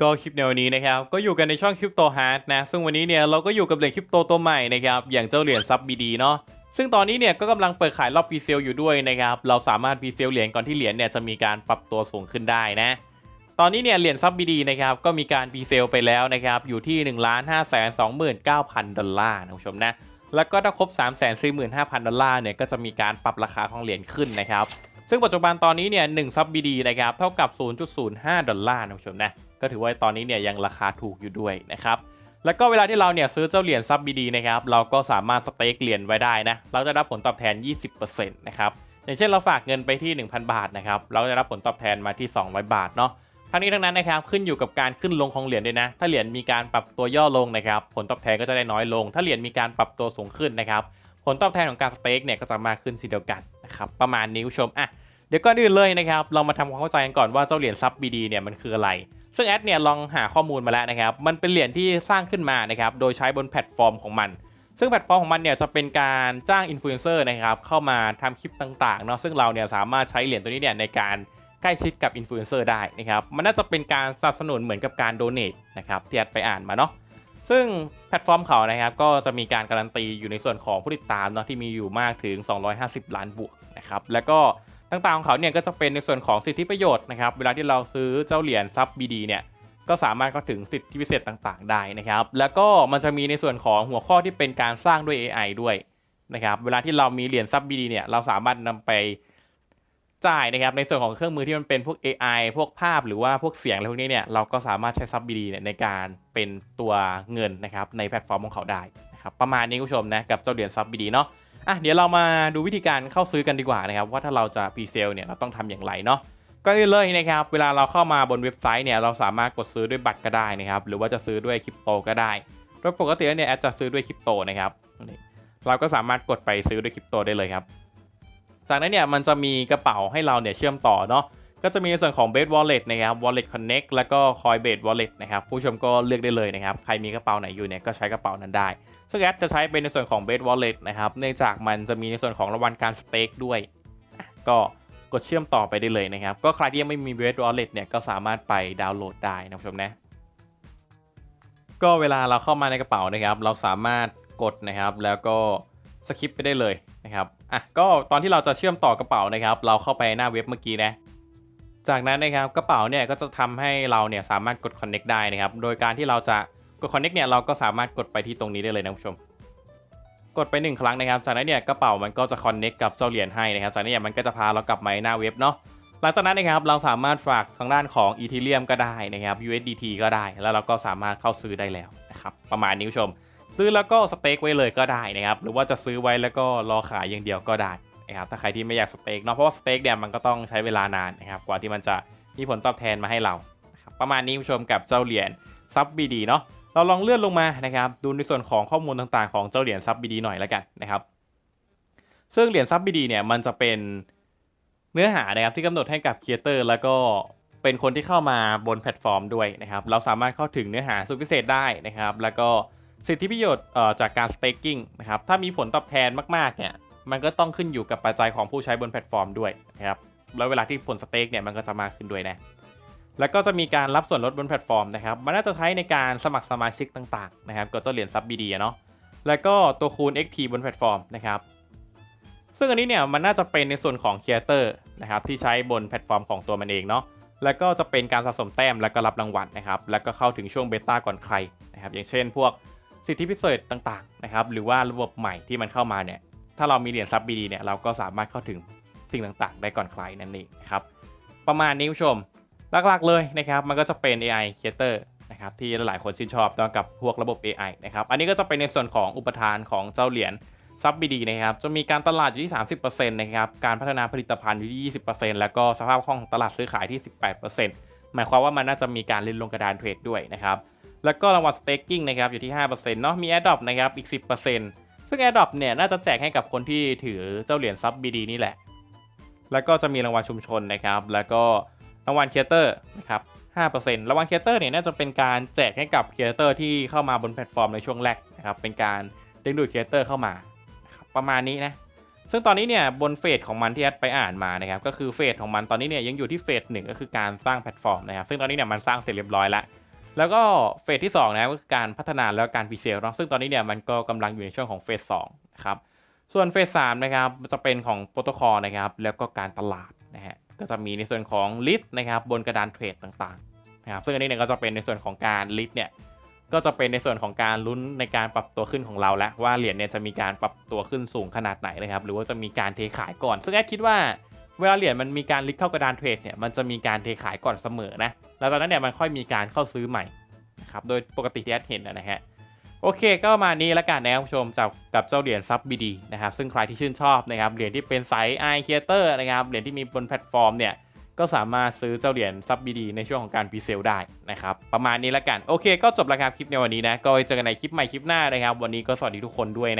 ก็คลิปในวันนี้นะครับก็อยู่กันในช่องคริปโตฮาร์ดนะซึ่งวันนี้เนี่ยเราก็อยู่กับเหรียญคริปโตตัวใหม่นะครับอย่างเจ้าเหรียญซับบีดีเนาะซึ่งตอนนี้เนี่ยก็กำลังเปิดขายรอบพรีเซลอยู่ด้วยนะครับเราสามารถพรีเซลเหรียญก่อนที่เหรียญเนี่ยจะมีการปรับตัวสูงขึ้นได้นะตอนนี้เนี่ยเหรียญซับบีดีนะครับก็มีการพรีเซลไปแล้วนะครับอยู่ที่1 5 2 9 0 0 0ดอลลาร์นะคุณผู้ชมนะแล้วก็ถ้าครบ3 4 5 0 0 0ดอลลาร์เนี่ยก็จะมีการปรับราคาของเหรียญขึ้นนะครับซึ่งปัจจุบันตอนนี้เนี่ย1ซับ BD นะครับเท่ากับ 0.05 ดอลลาร์นะคุณผู้ชมนะ ก็ถือว่าตอนนี้เนี่ยยังราคาถูกอยู่ด้วยนะครับแล้วก็เวลาที่เราเนี่ยซื้อเจ้าเหรียญซับ BD นะครับเราก็สามารถสเต็กเหรียญไว้ได้นะเราจะรับผลตอบแทน 20%นะครับอย่างเช่นเราฝากเงินไปที่ 1,000 บาทนะครับเราจะรับผลตอบแทนมาที่ 200 บาทเนาะทั้งนี้ทั้งนั้นนะครับขึ้นอยู่กับการขึ้นลงของเหรียญด้วยนะ ถ้าเหรียญมีการปรับตัวย่อลงนะครับผลตอบแทนก็จะได้น้อยลง ถ้าเหรียญมีการปรับตัวสูงขึ้นนะครับผลตอบแทนของการสเต็กเนี่ยก็จะมากขึ้นสิเดียวกันนะครับประมาณนี้คุณผู้ชมอะเดี๋ยวก่อนอื่นเลยนะครับเรามาทำความเข้าใจกันก่อนว่าเจ้าเหรียญซับ BD เนี่ยมันคืออะไร ซึ่งแอดเนี่ยลองหาข้อมูลมาแล้วนะครับ มันเป็นเหรียญที่สร้างขึ้นมานะครับ โดยใช้บนแพลตฟอร์มของมัน ซึ่งแพลตฟอร์มของมันเนี่ยจะเป็นการจ้างอินฟลูเอนเซอร์นะครับ เข้ามาทำคลิปต่างๆเนาะ ซึ่งเราเนี่ยสามารถใช้เหรียญตัวนี้เนี่ยในการใกล้ชิดกับอินฟลูเอนเซอร์ได้นะครับ มันน่าจะเป็นการสนับสนุนเหมือนกับการโดเน a นะครับที่แอดไปอ่านมาเนาะ ซึ่งแพลตฟอร์มเขานะครับก็จะมีการการันตีอยู่ในส่วนของผู้ติดตามเนาะที่มีอยู่มากถึง 250 ล้านบวกนะครับ แล้วก็ ต่างๆของเขาเนี่ยก็จะเป็นในส่วนของสิทธิประโยชน์นะครับ เวลาที่เราซื้อเจ้าเหรียญซับ BD เนี่ยก็สามารถเข้าถึงสิทธิพิเศษต่างๆ ได้นะครับ แล้วก็มันจะมีในส่วนของหัวข้อที่เป็นการสร้างด้วย AI ด้วยนะครับ เวลาที่เรามีเหรียญซับ BD เนี่ยเราสามารถนำไปจ่ายนะครับ ในส่วนของเครื่องมือที่มันเป็นพวก AI พวกภาพหรือว่าพวกเสียงอะไรพวกนี้เนี่ยเราก็สามารถใช้ซับ BD เนี่ยในการเป็นตัวเงินนะครับในแพลตฟอร์มของเขาได้นะครับประมาณนี้คุณผู้ชมนะกับเจ้าเหรียญซับ BD เนาะ อะเดี๋ยวเรามาดูวิธีการเข้าซื้อกันดีกว่านะครับ ว่าถ้าเราจะพรีเซลเนี่ยเราต้องทำอย่างไรเนาะก็เลยนะครับ เวลาเราเข้ามาบนเว็บไซต์เนี่ยเราสามารถกดซื้อด้วยบัตรก็ได้นะครับ หรือว่าจะซื้อด้วยคริปโตก็ได้โดยปกติเนี่ยแอดจะซื้อด้วยคริปโตนะครับนี่เราก็สามารถกดไปซื้อด้วยคริปโตได้เลยครับ จากนั้นเนี่ยมันจะมีกระเป๋าให้เราเนี่ยเชื่อมต่อเนาะ ก็จะมีในส่วนของ Base Wallet นะครับ Wallet Connect แล้วก็ Coinbase Wallet นะครับ ผู้ชมก็เลือกได้เลยนะครับ ใครมีกระเป๋าไหนอยู่เนี่ยก็ใช้กระเป๋านั้นได้ ซึ่งแอดจะใช้เป็นในส่วนของ Base Wallet นะครับ เนื่องจากมันจะมีในส่วนของรางวัลการสเต็กด้วย ก็กดเชื่อมต่อไปได้เลยนะครับ ก็ใครที่ยังไม่มี Base Wallet เนี่ยก็สามารถไปดาวน์โหลดได้นะผู้ชมนะ ก็เวลาเราเข้ามาในกระเป๋านะครับ เราสามารถกดนะครับ แล้วก็สคิปไปได้เลยนะครับ อะ ก็ตอนที่เราจะเชื่อมต่อกระเป๋านะครับ เราเข้าไปหน้าเว็บเมื่อกี้นะ จากนั้นนะครับกระเป๋าเนี่ยก็จะทำให้เราเนี่ยสามารถกด connect ได้นะครับ โดยการที่เราจะกด connect เนี่ยเราก็สามารถกดไปที่ตรงนี้ได้เลยนะคุณผู้ชม กดไปหนึ่งครั้งนะครับ จากนั้นเนี่ยกระเป๋ามันก็จะ connect กับเจ้าเหรียญให้นะครับ จากนั้นเนี่ยมันก็จะพาเรากลับมาหน้าเว็บเนาะ หลังจากนั้นนะครับเราสามารถฝากทางด้านของ Ethereum ก็ได้นะครับ USDT ก็ได้ แล้วเราก็สามารถเข้าซื้อได้แล้วนะครับ ประมาณนี้คุณผู้ชม ซื้อแล้วก็สเต็กไว้เลยก็ได้นะครับ หรือว่าจะซื้อไว้แล้วก็รอขายอย่างเดียวก็ได้ นะครับถ้าใครที่ไม่อยากสเต็กเนาะเพราะว่าสเต็กเนี่ยมันก็ต้องใช้เวลานานนะครับกว่าที่มันจะมีผลตอบแทนมาให้เรารประมาณนี้คุณผู้ชมกับเจ้าเหรียญซับบีดีเนาะเราลองเลื่อนลงมานะครับดูในส่วนของข้อมูลต่างๆของเจ้าเหรียญซับบีดีหน่อยแล้วกันนะครับซึ่งเหรียญซับบีดีเนี่ยมันจะเป็นเนื้อหานะครับที่กำหนดให้กับครีเอเตอร์แล้วก็เป็นคนที่เข้ามาบนแพลตฟอร์มด้วยนะครับเราสามารถเข้าถึงเนื้อหาสุดพิเศษได้นะครับแล้วก็สิทธิประโยชน์จากการสเต็กกิ้งนะครับถ้ามีผลตอบแทนมากๆเนี่ย มันก็ต้องขึ้นอยู่กับปัจจัยของผู้ใช้บนแพลตฟอร์มด้วยนะครับแล้วเวลาที่ผลสเต็กเนี่ยมันก็จะมากขึ้นด้วยนะแล้วก็จะมีการรับส่วนลดบนแพลตฟอร์มนะครับ มันน่าจะใช้ในการสมัครสมาชิกต่างๆนะครับ ก็จะเหรียญซับบีดีเนาะ แล้วก็ตัวคูณ XP บนแพลตฟอร์มนะครับ ซึ่งอันนี้เนี่ยมันน่าจะเป็นในส่วนของ Creator นะครับที่ใช้บนแพลตฟอร์มของตัวมันเองเนาะ แล้วก็จะเป็นการสะสมแต้มแล้วก็รับรางวัลนะครับ แล้วก็เข้าถึงช่วงเบต้าก่อนใครนะครับ อย่างเช่น พวกสิทธิพิเศษต่างๆนะครับ หรือว่าระบบใหม่ที่มันเข้ามาเนี่ย ถ้าเรามีเหรียญซับบีดีเนี่ยเราก็สามารถเข้าถึงสิ่งต่างๆ ได้ก่อนใครนั่นเองนะครับ ประมาณนี้คุณผู้ชมหลักๆเลยนะครับมันก็จะเป็น AI Creator นะครับที่หลายๆคนชื่นชอบต่อกับพวกระบบ AI นะครับอันนี้ก็จะเป็นในส่วนของอุปทานของเจ้าเหรียญซับบีดีนะครับจะมีการตลาดอยู่ที่ 30%นะครับการพัฒนาผลิตภัณฑ์อยู่ที่ 20%แล้วก็สภาพคล่องตลาดซื้อขายที่ 18%หมายความว่ามันน่าจะมีการเล่นลงกระดานเทรดด้วยนะครับแล้วก็รางวัลสเต็กกิ้งนะครับอยู่ที่5%เนาะมี a d d o p นะครับอีก 10% ซึ่ง a d d o p เนี่ยน่าจะแจกให้กับคนที่ถือเจ้าเหรียญซับบีดีนี่แหละ แล้วก็จะมีรางวัลชุมชนนะครับ แล้วก็รางวัลครีเอเตอร์นะครับ5%รางวัลครีเอเตอร์เนี่ยน่าจะเป็นการแจกให้กับครีเอเตอร์ที่เข้ามาบนแพลตฟอร์มในช่วงแรกนะครับ เป็นการดึงดูดครีเอเตอร์เข้ามา ประมาณนี้นะ ซึ่งตอนนี้เนี่ยบนเฟสของมันที่แอดไปอ่านมานะครับ ก็คือเฟสของมันตอนนี้เนี่ยยังอยู่ที่เฟสหนึ่งก็คือการสร้างแพลตฟอร์มนะครับ ซึ่งตอนนี้เนี่ยมันสร้างเสร็จเรียบร้อยแล้ว แล้วก็เฟสที่2นะครับก็คือการพัฒนาแล้วการพรีเซลเนาะซึ่งตอนนี้เนี่ยมันก็กำลังอยู่ในช่วงของเฟสสองนะครับส่วนเฟสสามนะครับจะเป็นของโปรโตคอลนะครับแล้วก็การตลาดนะฮะก็จะมีในส่วนของลิสต์นะครับบนกระดานเทรดต่างๆนะครับซึ่งอันนี้เนี่ยก็จะเป็นในส่วนของการลิสต์เนี่ยก็จะเป็นในส่วนของการลุ้นในการปรับตัวขึ้นของเราแล้วว่าเหรียญเนี่ยจะมีการปรับตัวขึ้นสูงขนาดไหนนะครับหรือว่าจะมีการเทขายก่อน ซึ่งแอดคิดว่า เวลาเหรียญมันมีการลิสต์เข้ากระดานเทรดเนี่ยมันจะมีการเทขายก่อนเสมอนะแล้วตอนนั้นเนี่ยมันค่อยมีการเข้าซื้อใหม่นะครับโดยปกติที่แอดเห็นนะฮะโอเคก็มานี้ล้วกันนะครับผู้ชมจากกับเจ้าเหรียญซับบีดีนะครับซึ่งใครที่ชื่นชอบนะครับเหรียญที่เป็นไซส์ไอเคียเตอร์นะครับเหรียญที่มีบนแพลตฟอร์มเนี่ยก็สามารถซื้อเจ้าเหรียญซับบีดีในช่วงของการพรีเซลได้นะครับประมาณนี้ล้วกันโอเค ก็จบรายการคลิปในวันนี้นะก็ไว้เจอกันในคลิปใหม่คลิปหน้านะครับ วันนี้ก็สวัสดีทุกคนด้วยนะ